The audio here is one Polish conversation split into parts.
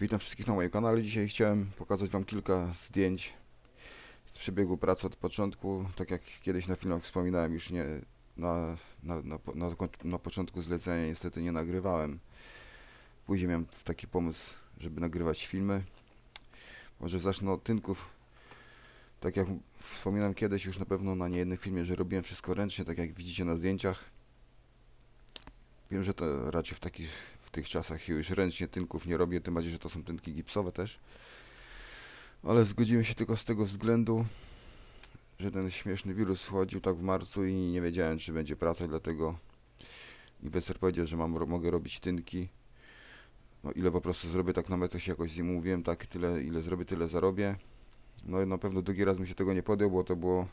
Witam wszystkich na moim kanale. Dzisiaj chciałem pokazać Wam kilka zdjęć z przebiegu pracy od początku. Tak jak kiedyś na filmach wspominałem, już nie na, na, na, na, na początku zlecenia niestety nie nagrywałem. Później miałem taki pomysł, żeby nagrywać filmy. Może zacznę od tynków. Tak jak wspominałem kiedyś już na pewno na niejednym filmie, że robiłem wszystko ręcznie, tak jak widzicie na zdjęciach. Wiem, że to raczej w takich w tych czasach się już ręcznie tynków nie robię, tym bardziej, że to są tynki gipsowe też. Ale zgodziłem się tylko z tego względu, że ten śmieszny wirus wchodził tak w marcu i nie wiedziałem, czy będzie praca, dlatego inwestor powiedział, że mam, mogę robić tynki. No ile po prostu zrobię tak na metę się jakoś z nim umówiłem, tak tyle ile zrobię, tyle zarobię. No i na pewno drugi raz mi się tego nie podjął, bo to było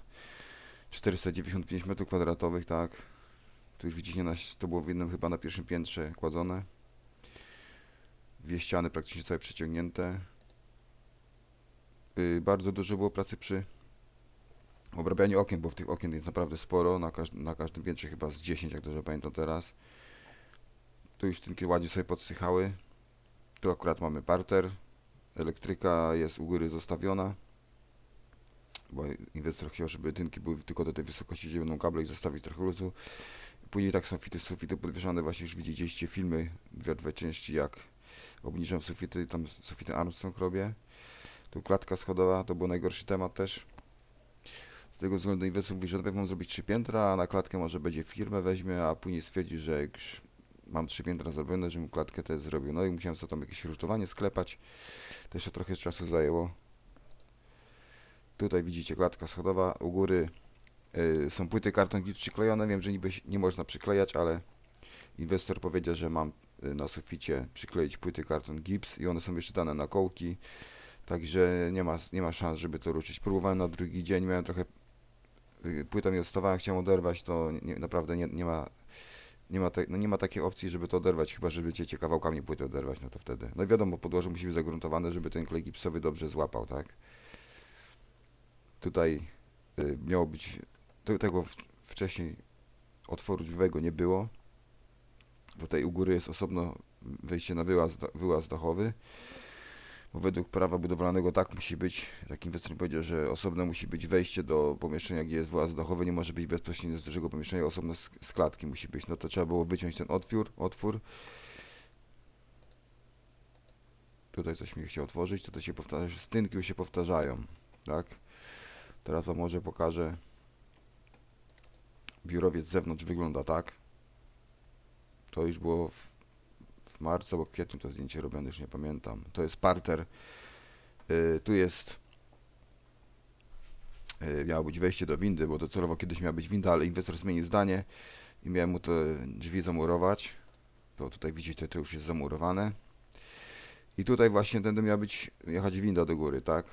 495 m2, tak. Tu już widzicie, to było w jednym chyba na pierwszym piętrze kładzone. Dwie ściany praktycznie całe przeciągnięte. Yy, bardzo dużo było pracy przy obrabianiu okien, bo w tych okien jest naprawdę sporo. Na, każd na każdym piętrze chyba z 10, jak dobrze pamiętam teraz. Tu już tynki ładnie sobie podsychały. Tu akurat mamy parter. Elektryka jest u góry zostawiona. Bo inwestor chciał, żeby tynki były tylko do tej wysokości, gdzie będą kable i zostawić trochę luzu. Później tak są sufity, sufity podwieszane, właśnie już widzieliście filmy, dwie, dwie części jak obniżam sufity, tam sufity Armstrong robię. Tu klatka schodowa, to był najgorszy temat też. Z tego względu inwestor mówi, że najpierw mam zrobić trzy piętra, a na klatkę może będzie firmę weźmie, a później stwierdzi, że jak już mam trzy piętra zrobione, żebym klatkę też zrobił. No i musiałem sobie tam jakieś rusztowanie sklepać. Też to trochę czasu zajęło. Tutaj widzicie klatka schodowa, u góry y, są płyty karton przyklejone. Wiem, że niby nie można przyklejać, ale inwestor powiedział, że mam na suficie przykleić płyty karton gips i one są jeszcze dane na kołki. Także nie ma, nie ma szans, żeby to ruszyć. Próbowałem na drugi dzień, miałem trochę y, płyta mi odstawała, chciałem oderwać, to nie, naprawdę nie, nie ma nie ma, te, no nie ma takiej opcji, żeby to oderwać, chyba że będziecie kawałkami płyty oderwać, no to wtedy. No wiadomo, podłoże musi być zagruntowane, żeby ten klej gipsowy dobrze złapał, tak? Tutaj y, miało być, te, tego wcześniej otworu drzwiowego nie było. Tutaj u góry jest osobno wejście na wyłaz, wyłaz dachowy. Bo według prawa budowlanego tak musi być, tak inwestor powiedział, że osobno musi być wejście do pomieszczenia, gdzie jest wyłaz dachowy, nie może być bezpośrednio z dużego pomieszczenia, osobno z, klatki musi być. No to trzeba było wyciąć ten otwór, otwór. Tutaj coś mi chciał otworzyć, to, to się powtarza, stynki już się powtarzają, tak? Teraz wam może pokażę. Biurowiec z zewnątrz wygląda tak. To już było w, w marcu albo kwietniu to zdjęcie robione, już nie pamiętam. To jest parter. Y, tu jest y, miało być wejście do windy, bo docelowo kiedyś miała być winda, ale inwestor zmienił zdanie i miałem mu te drzwi zamurować. To tutaj widzicie, to już jest zamurowane. I tutaj właśnie tędy miała być jechać winda do góry, tak?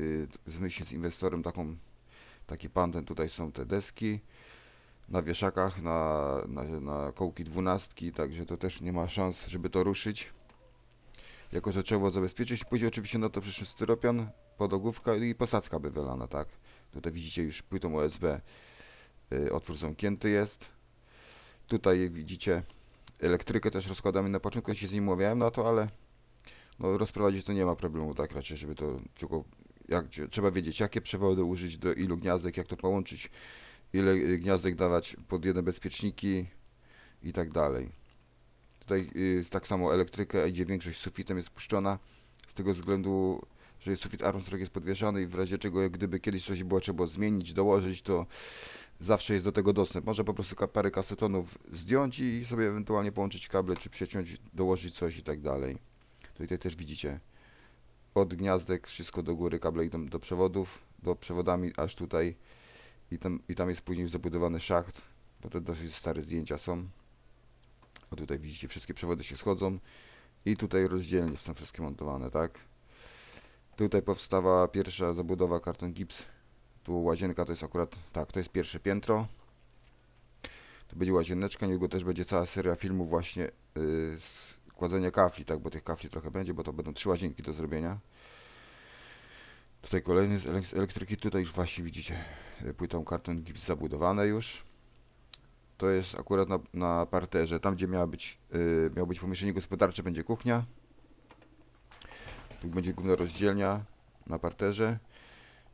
Y, myśli z inwestorem taką taki pan ten tutaj są te deski na wieszakach, na, na, na kołki dwunastki, także to też nie ma szans, żeby to ruszyć. Jako to trzeba zabezpieczyć. Później oczywiście na to przyszły styropian, podogłówka i posadzka by wylana, tak. Tutaj widzicie już płytą USB y, otwór zamknięty jest. Tutaj widzicie elektrykę też rozkładamy na początku, się z nim umawiałem na to, ale no, rozprowadzić to nie ma problemu, tak raczej, żeby to tylko jak, trzeba wiedzieć, jakie przewody użyć, do ilu gniazdek, jak to połączyć, ile gniazdek dawać pod jedne bezpieczniki i tak dalej. Tutaj y, jest tak samo elektryka idzie większość sufitem jest puszczona z tego względu, że jest sufit Armstrong jest podwieszany i w razie czego jak gdyby kiedyś coś było trzeba zmienić, dołożyć, to zawsze jest do tego dostęp. Można po prostu parę kasetonów zdjąć i sobie ewentualnie połączyć kable, czy przeciąć, dołożyć coś i tak dalej. Tutaj też widzicie od gniazdek wszystko do góry, kable idą do przewodów, do przewodami aż tutaj i tam, i tam jest później zabudowany szacht, bo to dosyć stare zdjęcia są. O tutaj widzicie, wszystkie przewody się schodzą i tutaj rozdzielnie są wszystkie montowane, tak? Tutaj powstała pierwsza zabudowa karton gips. Tu łazienka to jest akurat, tak, to jest pierwsze piętro. To będzie łazieneczka, niedługo też będzie cała seria filmów właśnie yy, z kładzenia kafli, tak, bo tych kafli trochę będzie, bo to będą trzy łazienki do zrobienia. Tutaj kolejny z elek- z elektryki, tutaj już właśnie widzicie y, płytą karton gips zabudowane już. To jest akurat na, na parterze, tam gdzie miała być, y, miało być pomieszczenie gospodarcze, będzie kuchnia. Tu będzie główna rozdzielnia na parterze.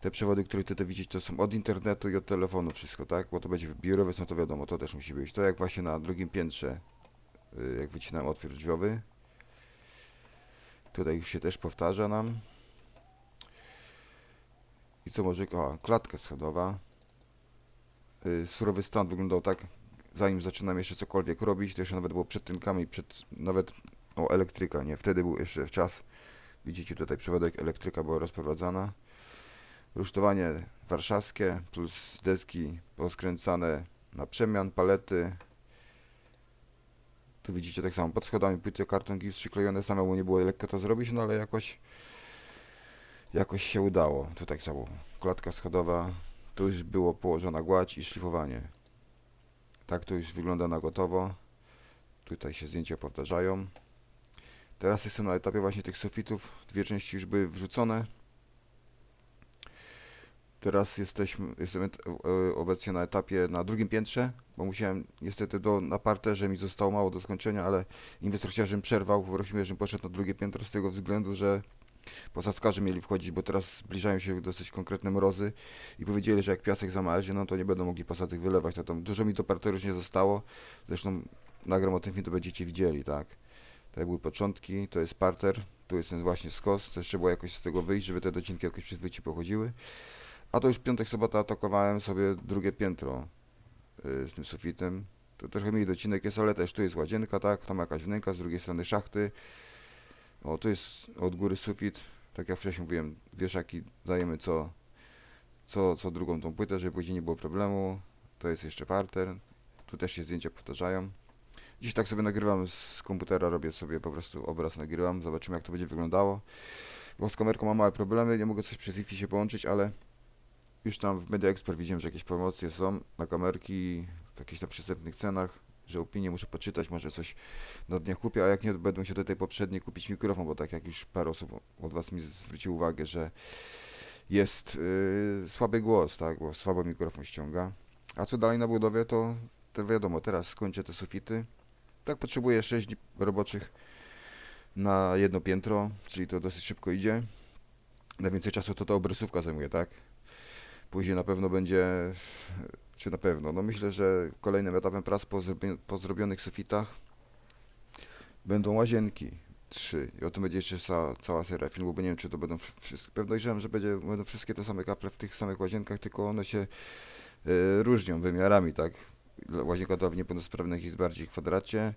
Te przewody, które tutaj widzicie, to są od internetu i od telefonu wszystko, tak? Bo to będzie biurowe, no to wiadomo, to też musi być. To jak właśnie na drugim piętrze, y, jak wycinam otwór drzwiowy. Tutaj już się też powtarza nam. I co może... O, klatka schodowa. Y, Surowy stan wyglądał tak, zanim zaczynam jeszcze cokolwiek robić, to jeszcze nawet było przed tynkami, przed nawet o elektryka, nie? Wtedy był jeszcze czas. Widzicie tutaj przewodek elektryka była rozprowadzana. Rusztowanie warszawskie plus deski poskręcane na przemian, palety. Tu widzicie tak samo pod schodami płyty karton gips przyklejone samemu nie było lekko to zrobić, no ale jakoś jakoś się udało. Tu tak samo klatka schodowa, tu już było położona gładź i szlifowanie. Tak to już wygląda na gotowo. Tutaj się zdjęcia powtarzają. Teraz jestem na etapie właśnie tych sufitów. Dwie części już były wrzucone. Teraz jesteśmy, jestem e, obecnie na etapie na drugim piętrze, bo musiałem niestety do, na parterze mi zostało mało do skończenia, ale inwestor chciał, żebym przerwał, poprosił mnie, żebym poszedł na drugie piętro z tego względu, że posadzkarze mieli wchodzić, bo teraz zbliżają się dosyć konkretne mrozy i powiedzieli, że jak piasek zamarzy, no to nie będą mogli posadzek wylewać, to tam dużo mi do parteru już nie zostało, zresztą nagram o tym film, to będziecie widzieli, tak. Tak były początki, to jest parter, tu jest ten właśnie skos, to jeszcze było jakoś z tego wyjść, żeby te docinki jakoś przyzwoicie pochodziły. A to już piątek, sobota atakowałem sobie drugie piętro y, z tym sufitem. To trochę mniej docinek jest, ale też tu jest łazienka, tak, tam jakaś wnęka, z drugiej strony szachty. O, tu jest od góry sufit, tak jak wcześniej mówiłem, wieszaki dajemy co, co, co drugą tą płytę, żeby później nie było problemu. To jest jeszcze parter, tu też się zdjęcia powtarzają. Dziś tak sobie nagrywam z komputera, robię sobie po prostu obraz, nagrywam, zobaczymy jak to będzie wyglądało. Bo z kamerką mam małe problemy, nie mogę coś przez Wi-Fi się połączyć, ale już tam w Media Expert widziałem, że jakieś promocje są na kamerki w jakichś tam przystępnych cenach, że opinie muszę poczytać, może coś na dniach kupię, a jak nie, będę się do tej poprzedniej kupić mikrofon, bo tak jak już parę osób od Was mi zwróciło uwagę, że jest yy, słaby głos, tak, bo słabo mikrofon ściąga. A co dalej na budowie, to, to wiadomo, teraz skończę te sufity. Tak potrzebuję 6 dni roboczych na jedno piętro, czyli to dosyć szybko idzie. Najwięcej czasu to ta obrysówka zajmuje, tak? Później na pewno będzie, czy na pewno, no myślę, że kolejnym etapem prac po, po zrobionych sufitach będą łazienki. Trzy. I o tym będzie jeszcze cała, cała seria filmów, bo nie wiem, czy to będą wszystkie. Pewno dojrzewam, że będzie, będą wszystkie te same kafle w tych samych łazienkach, tylko one się e, różnią wymiarami, tak? Łazienka dla niepełnosprawnych jest bardziej w kwadracie.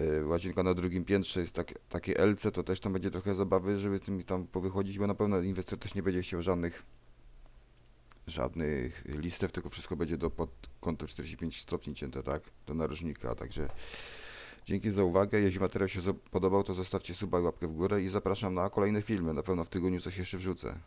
e, Łazienka na drugim piętrze jest tak, takie LC, to też tam będzie trochę zabawy, żeby tym tam powychodzić, bo na pewno inwestor też nie będzie chciał żadnych żadnych listew, tylko wszystko będzie do pod kątem 45 stopni cięte, tak, do narożnika, także dzięki za uwagę, jeśli materiał się podobał, to zostawcie suba i łapkę w górę i zapraszam na kolejne filmy, na pewno w tygodniu coś jeszcze wrzucę.